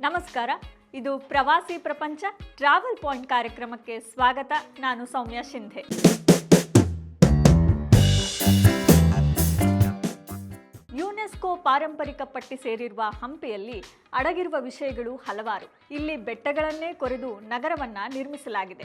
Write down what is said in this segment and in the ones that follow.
ನಮಸ್ಕಾರ. ಇದು ಪ್ರವಾಸಿ ಪ್ರಪಂಚ ಟ್ರಾವೆಲ್ ಪಾಯಿಂಟ್ ಕಾರ್ಯಕ್ರಮಕ್ಕೆ ಸ್ವಾಗತ. ನಾನು ಸೌಮ್ಯ ಶಿಂಧೆ. ಯುನೆಸ್ಕೋ ಪಾರಂಪರಿಕ ಪಟ್ಟಿ ಸೇರಿರುವ ಹಂಪಿಯಲ್ಲಿ ಅಡಗಿರುವ ವಿಷಯಗಳು ಹಲವಾರು. ಇಲ್ಲಿ ಬೆಟ್ಟಗಳನ್ನೇ ಕೊರೆದು ನಗರವನ್ನ ನಿರ್ಮಿಸಲಾಗಿದೆ.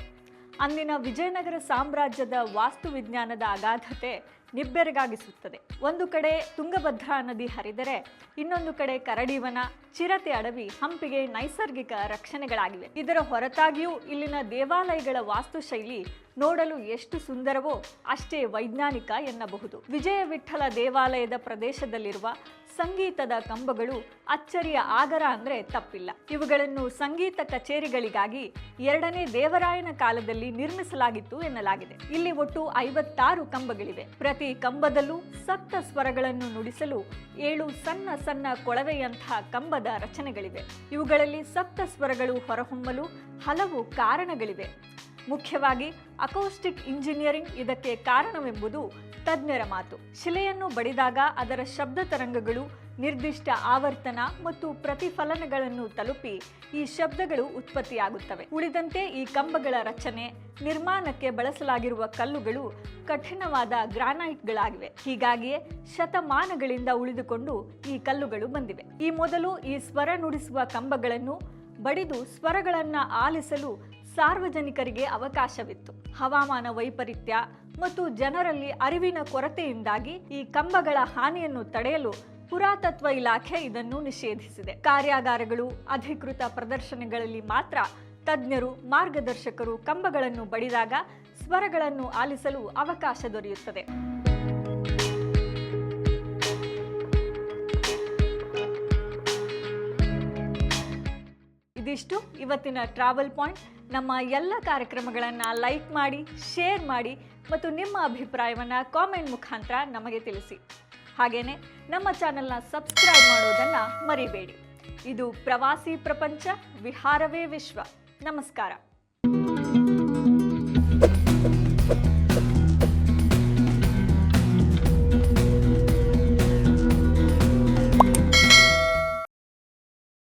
ಅಂದಿನ ವಿಜಯನಗರ ಸಾಮ್ರಾಜ್ಯದ ವಾಸ್ತುವಿಜ್ಞಾನದ ಅಗಾಧತೆ ನಿಬ್ಬೆರಗಾಗಿಸುತ್ತದೆ. ಒಂದು ಕಡೆ ತುಂಗಭದ್ರಾ ನದಿ ಹರಿದರೆ, ಇನ್ನೊಂದು ಕಡೆ ಕರಡಿವನ ಚಿರತೆ ಅಡವಿ ಹಂಪಿಗೆ ನೈಸರ್ಗಿಕ ರಕ್ಷಣೆಗಳಾಗಿವೆ. ಇದರ ಹೊರತಾಗಿಯೂ ಇಲ್ಲಿನ ದೇವಾಲಯಗಳ ವಾಸ್ತುಶೈಲಿ ನೋಡಲು ಎಷ್ಟು ಸುಂದರವೋ ಅಷ್ಟೇ ವೈಜ್ಞಾನಿಕ ಎನ್ನಬಹುದು. ವಿಜಯ ವಿಠಲ ದೇವಾಲಯದ ಪ್ರದೇಶದಲ್ಲಿರುವ ಸಂಗೀತದ ಕಂಬಗಳು ಅಚ್ಚರಿಯ ಆಗರ ಅಂದ್ರೆ ತಪ್ಪಿಲ್ಲ. ಇವುಗಳನ್ನು ಸಂಗೀತ ಕಚೇರಿಗಳಿಗಾಗಿ ಎರಡನೇ ದೇವರಾಯನ ಕಾಲದಲ್ಲಿ ನಿರ್ಮಿಸಲಾಗಿತ್ತು ಎನ್ನಲಾಗಿದೆ. ಇಲ್ಲಿ ಒಟ್ಟು ಐವತ್ತಾರು ಕಂಬಗಳಿವೆ. ಪ್ರತಿ ಕಂಬದಲ್ಲೂ ಸಪ್ತ ಸ್ವರಗಳನ್ನು ನುಡಿಸಲು ಏಳು ಸಣ್ಣ ಸಣ್ಣ ಕೊಳವೆಯಂತಹ ಕಂಬದ ರಚನೆಗಳಿವೆ. ಇವುಗಳಲ್ಲಿ ಸಪ್ತ ಸ್ವರಗಳು ಹೊರಹೊಮ್ಮಲು ಹಲವು ಕಾರಣಗಳಿವೆ. ಮುಖ್ಯವಾಗಿ ಅಕೌಸ್ಟಿಕ್ ಇಂಜಿನಿಯರಿಂಗ್ ಇದಕ್ಕೆ ಕಾರಣವೆಂಬುದು ತಜ್ಞರ ಮಾತು. ಶಿಲೆಯನ್ನು ಬಡಿದಾಗ ಅದರ ಶಬ್ದ ತರಂಗಗಳು ನಿರ್ದಿಷ್ಟ ಆವರ್ತನ ಮತ್ತು ಪ್ರತಿಫಲನಗಳನ್ನು ತಲುಪಿ ಈ ಶಬ್ದಗಳು ಉತ್ಪತ್ತಿಯಾಗುತ್ತವೆ. ಉಳಿದಂತೆ ಈ ಕಂಬಗಳ ರಚನೆ, ನಿರ್ಮಾಣಕ್ಕೆ ಬಳಸಲಾಗಿರುವ ಕಲ್ಲುಗಳು ಕಠಿಣವಾದ ಗ್ರಾನೈಟ್ಗಳಾಗಿವೆ. ಹೀಗಾಗಿಯೇ ಶತಮಾನಗಳಿಂದ ಉಳಿದುಕೊಂಡು ಈ ಕಲ್ಲುಗಳು ಬಂದಿವೆ. ಈ ಮೊದಲು ಈ ಸ್ವರ ನುಡಿಸುವ ಕಂಬಗಳನ್ನು ಬಡಿದು ಸ್ವರಗಳನ್ನು ಆಲಿಸಲು ಸಾರ್ವಜನಿಕರಿಗೆ ಅವಕಾಶವಿತ್ತು. ಹವಾಮಾನ ವೈಪರೀತ್ಯ ಮತ್ತು ಜನರಲ್ಲಿ ಅರಿವಿನ ಕೊರತೆಯಿಂದಾಗಿ ಈ ಕಂಬಗಳ ಹಾನಿಯನ್ನು ತಡೆಯಲು ಪುರಾತತ್ವ ಇಲಾಖೆ ಇದನ್ನು ನಿಷೇಧಿಸಿದೆ. ಕಾರ್ಯಾಗಾರಗಳು, ಅಧಿಕೃತ ಪ್ರದರ್ಶನಗಳಲ್ಲಿ ಮಾತ್ರ ತಜ್ಞರು, ಮಾರ್ಗದರ್ಶಕರು ಕಂಬಗಳನ್ನು ಬಡಿದಾಗ ಸ್ವರಗಳನ್ನು ಆಲಿಸಲು ಅವಕಾಶ ದೊರೆಯುತ್ತದೆ. ಇದಿಷ್ಟು ಇವತ್ತಿನ ಟ್ರಾವೆಲ್ ಪಾಯಿಂಟ್. ನಮ್ಮ ಎಲ್ಲ ಕಾರ್ಯಕ್ರಮಗಳನ್ನು ಲೈಕ್ ಮಾಡಿ, ಶೇರ್ ಮಾಡಿ ಮತ್ತು ನಿಮ್ಮ ಅಭಿಪ್ರಾಯವನ್ನು ಕಾಮೆಂಟ್ ಮುಖಾಂತರ ನಮಗೆ ತಿಳಿಸಿ. ಹಾಗೆಯೇ ನಮ್ಮ ಚಾನೆಲ್ನ ಸಬ್ಸ್ಕ್ರೈಬ್ ಮಾಡೋದನ್ನು ಮರಿಬೇಡಿ. ಇದು ಪ್ರವಾಸಿ ಪ್ರಪಂಚ ವಿಹಾರವೇ ವಿಶ್ವ. ನಮಸ್ಕಾರ.